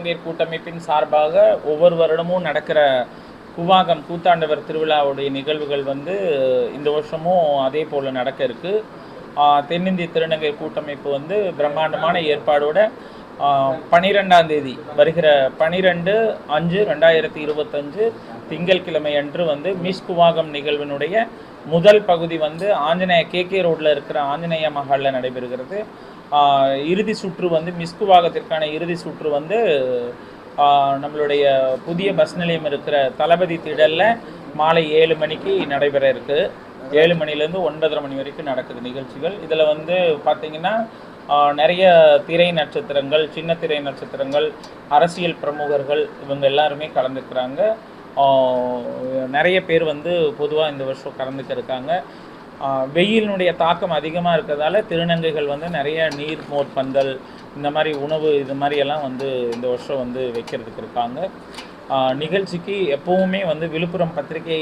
இளைஞர் கூட்டமைப்பின் சார்பாக ஒவ்வொரு வருடமும் நடக்கிற குவாகம் கூத்தாண்டவர் திருவிழாவுடைய நிகழ்வுகள் வந்து இந்த வருஷமும் அதே போல் நடக்க இருக்கு. ஆஹ் தென்னிந்திய திருநங்கை கூட்டமைப்பு வந்து பிரம்மாண்டமான ஏற்பாடோட பனிரெண்டாம் தேதி வருகிற பனிரெண்டு அஞ்சு ரெண்டாயிரத்தி இருபத்தஞ்சு திங்கட்கிழமை அன்று வந்து மிஸ் குவாகம் நிகழ்வினுடைய முதல் பகுதி வந்து ஆஞ்சநேய கேகே ரோட்டில் இருக்கிற ஆஞ்சநேய மஹாலில் நடைபெறுகிறது. இறுதி சுற்று வந்து மிஸ்குவாகத்திற்கான இறுதி சுற்று வந்து நம்மளுடைய புதிய பஸ் நிலையம் இருக்கிற தளபதி திடலில் மாலை ஏழு மணிக்கு நடைபெற இருக்குது ஏழு மணிலேருந்து ஒன்பதரை மணி வரைக்கும் நடக்குது நிகழ்ச்சிகள். இதில் வந்து பார்த்தீங்கன்னா நிறைய திரை நட்சத்திரங்கள் சின்ன திரை நட்சத்திரங்கள் அரசியல் பிரமுகர்கள் இவங்க எல்லாருமே கலந்துக்கிறாங்க. நிறைய பேர் வந்து பொதுவாக இந்த வருஷம் கலந்துக்கிருக்காங்க வெயிலினுடைய தாக்கம் அதிகமாக இருக்கிறதால திருநங்கைகள் வந்து நிறைய நீர் மோர் பந்தல் இந்த மாதிரி உணவு இது மாதிரியெல்லாம் வந்து இந்த வருஷம் வந்து வைக்கிறதுக்கு இருக்காங்க. நிகழ்ச்சிக்கு எப்போவுமே வந்து விழுப்புரம் பத்திரிகை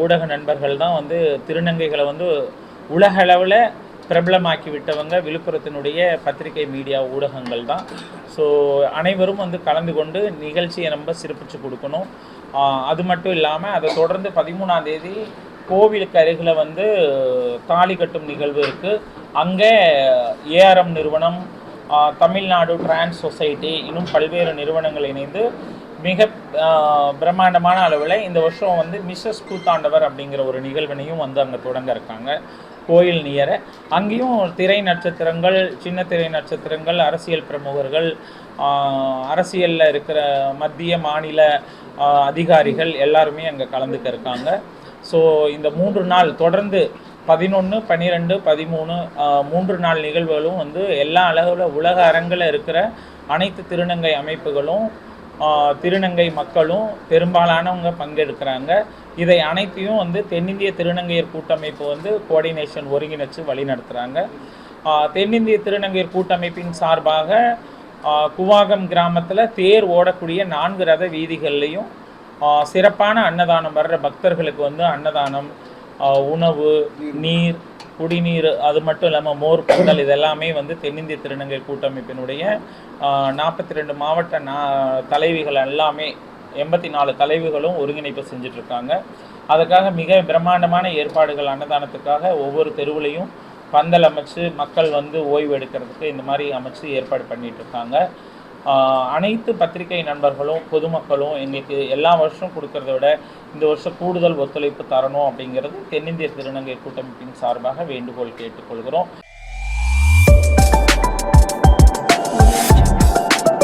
ஊடக நண்பர்கள் தான் வந்து திருநங்கைகளை வந்து உலக அளவில் பிரபலமாக்கி விட்டவங்க விழுப்புரத்தினுடைய பத்திரிகை மீடியா ஊடகங்கள் தான். ஸோ அனைவரும் வந்து கலந்து கொண்டு நிகழ்ச்சியை நம்ம சிறப்பிச்சு கொடுக்கணும். அது மட்டும் இல்லாமல் அதை தொடர்ந்து பதிமூணாம் தேதி கோவிலுக்கு அருகில் வந்து தாலி கட்டும் நிகழ்வு இருக்குது அங்கே ஏஆர்எம் நிறுவனம் தமிழ்நாடு டிரான்ஸ் சொசைட்டி இன்னும் பல்வேறு நிறுவனங்கள் இணைந்து மிக பிரம்மாண்டமான அளவில் இந்த வருஷம் வந்து மிஸ்ஸஸ் கூத்தாண்டவர் அப்படிங்கிற ஒரு நிகழ்வினையும் வந்து அங்கே தொடங்க இருக்காங்க. கோயில் நியர. அங்கேயும் திரை நட்சத்திரங்கள் சின்ன திரை நட்சத்திரங்கள் அரசியல் பிரமுகர்கள் அரசியலில் இருக்கிற மத்திய மாநில அதிகாரிகள் எல்லாருமே அங்கே கலந்துக்க இருக்காங்க. ஸோ இந்த மூன்று நாள் தொடர்ந்து பதினொன்று பன்னிரெண்டு பதிமூணு மூன்று நாள் நிகழ்வுகளும் வந்து எல்லா அளவில் உலக அரங்கில் இருக்கிற அனைத்து திருநங்கை அமைப்புகளும் திருநங்கை மக்களும் பெரும்பாலானவங்க பங்கெடுக்கிறாங்க. இதை அனைத்தையும் வந்து தென்னிந்திய திருநங்கையர் கூட்டமைப்பு வந்து கோஆர்டினேஷன் ஒருங்கிணைச்சு வழி நடத்துகிறாங்க தென்னிந்திய திருநங்கையர் கூட்டமைப்பின் சார்பாக குவாகம் கிராமத்தில் தேர் ஓடக்கூடிய நான்கு ரத வீதிகள்லையும் சிறப்பான அன்னதானம் வர்ற பக்தர்களுக்கு வந்து அன்னதானம் உணவு நீர் குடிநீர் அது மட்டும் இல்லாமல் மோர் பந்தல் இதெல்லாமே வந்து தென்னிந்திய திருநங்கை கூட்டமைப்பினுடைய நாற்பத்தி ரெண்டு மாவட்ட நா தலைவிகள் எல்லாமே எண்பத்தி நாலு தலைவிகளும் ஒருங்கிணைப்பு செஞ்சிட்ருக்காங்க. அதுக்காக மிக பிரம்மாண்டமான ஏற்பாடுகள் அன்னதானத்துக்காக ஒவ்வொரு தெருவுலையும் பந்தல் அமைச்சு மக்கள் வந்து ஓய்வு எடுக்கிறதுக்கு இந்த மாதிரி அமைச்சு ஏற்பாடு பண்ணிகிட்ருக்காங்க அனைத்து பத்திரிகை நண்பர்களும் பொதுமக்களும் எங்களுக்கு எல்லா வருஷம் கொடுக்கறத விட இந்த வருஷம் கூடுதல் ஒத்துழைப்பு தரணும் அப்படிங்கிறது தென்னிந்திய திருநங்கை கூட்டமைப்பின் சார்பாக வேண்டுகோள் கேட்டுக்கொள்கிறோம்.